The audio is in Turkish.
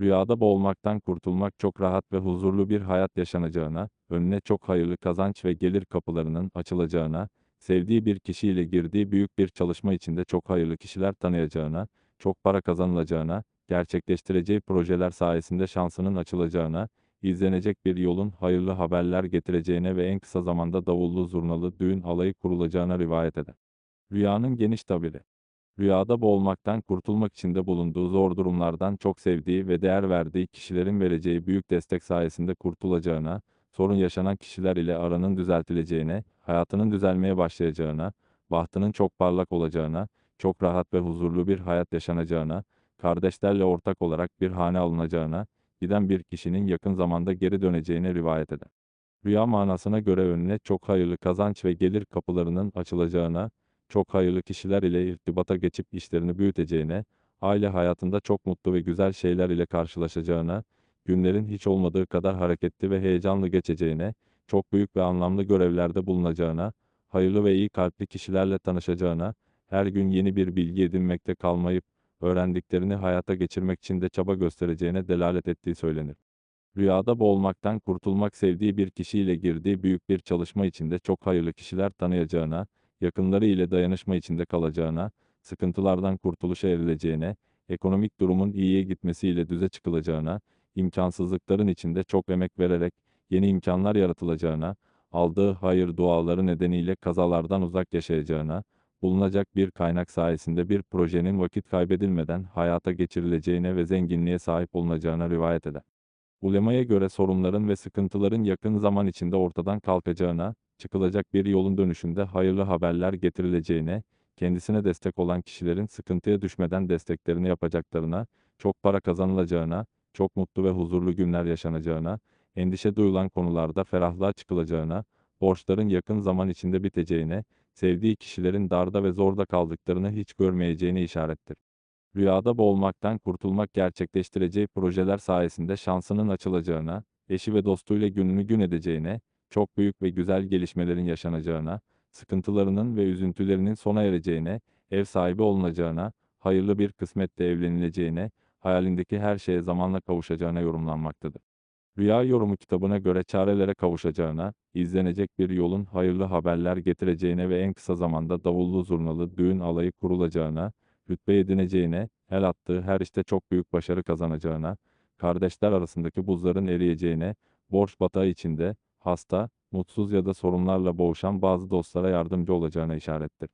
Rüyada boğulmaktan kurtulmak çok rahat ve huzurlu bir hayat yaşanacağına, önüne çok hayırlı kazanç ve gelir kapılarının açılacağına, sevdiği bir kişiyle girdiği büyük bir çalışma içinde çok hayırlı kişiler tanıyacağına, çok para kazanılacağına, gerçekleştireceği projeler sayesinde şansının açılacağına, izlenecek bir yolun hayırlı haberler getireceğine ve en kısa zamanda davullu zurnalı düğün alayı kurulacağına rivayet eder. Rüyanın geniş tabiri. Rüyada boğulmaktan kurtulmak için de bulunduğu zor durumlardan çok sevdiği ve değer verdiği kişilerin vereceği büyük destek sayesinde kurtulacağına, sorun yaşanan kişiler ile aranın düzeltileceğine, hayatının düzelmeye başlayacağına, bahtının çok parlak olacağına, çok rahat ve huzurlu bir hayat yaşanacağına, kardeşlerle ortak olarak bir hane alınacağına, giden bir kişinin yakın zamanda geri döneceğine rivayet eder. Rüya manasına göre önüne çok hayırlı kazanç ve gelir kapılarının açılacağına, çok hayırlı kişiler ile irtibata geçip işlerini büyüteceğine, aile hayatında çok mutlu ve güzel şeyler ile karşılaşacağına, günlerin hiç olmadığı kadar hareketli ve heyecanlı geçeceğine, çok büyük ve anlamlı görevlerde bulunacağına, hayırlı ve iyi kalpli kişilerle tanışacağına, her gün yeni bir bilgi edinmekte kalmayıp, öğrendiklerini hayata geçirmek için de çaba göstereceğine delalet ettiği söylenir. Rüyada boğulmaktan kurtulmak sevdiği bir kişiyle girdiği büyük bir çalışma içinde çok hayırlı kişiler tanıyacağına, yakınları ile dayanışma içinde kalacağına, sıkıntılardan kurtuluşa erileceğine, ekonomik durumun iyiye gitmesiyle düze çıkılacağına, imkansızlıkların içinde çok emek vererek yeni imkanlar yaratılacağına, aldığı hayır duaları nedeniyle kazalardan uzak yaşayacağına, bulunacak bir kaynak sayesinde bir projenin vakit kaybedilmeden hayata geçirileceğine ve zenginliğe sahip olunacağına rivayet eder. Ulemaya göre sorunların ve sıkıntıların yakın zaman içinde ortadan kalkacağına, çıkılacak bir yolun dönüşünde hayırlı haberler getirileceğine, kendisine destek olan kişilerin sıkıntıya düşmeden desteklerini yapacaklarına, çok para kazanılacağına, çok mutlu ve huzurlu günler yaşanacağına, endişe duyulan konularda ferahlığa çıkılacağına, borçların yakın zaman içinde biteceğine, sevdiği kişilerin darda ve zorda kaldıklarını hiç görmeyeceğine işarettir. Rüyada boğulmaktan kurtulmak gerçekleştireceği projeler sayesinde şansının açılacağına, eşi ve dostuyla gününü gün edeceğine, çok büyük ve güzel gelişmelerin yaşanacağına, sıkıntılarının ve üzüntülerinin sona ereceğine, ev sahibi olunacağına, hayırlı bir kısmette evlenileceğine, hayalindeki her şeye zamanla kavuşacağına yorumlanmaktadır. Rüya yorumu kitabına göre çarelere kavuşacağına, izlenecek bir yolun hayırlı haberler getireceğine ve en kısa zamanda davullu zurnalı düğün alayı kurulacağına, rütbe edineceğine, el attığı her işte çok büyük başarı kazanacağına, kardeşler arasındaki buzların eriyeceğine, borç batağı içinde, hasta, mutsuz ya da sorunlarla boğuşan bazı dostlara yardımcı olacağına işarettir.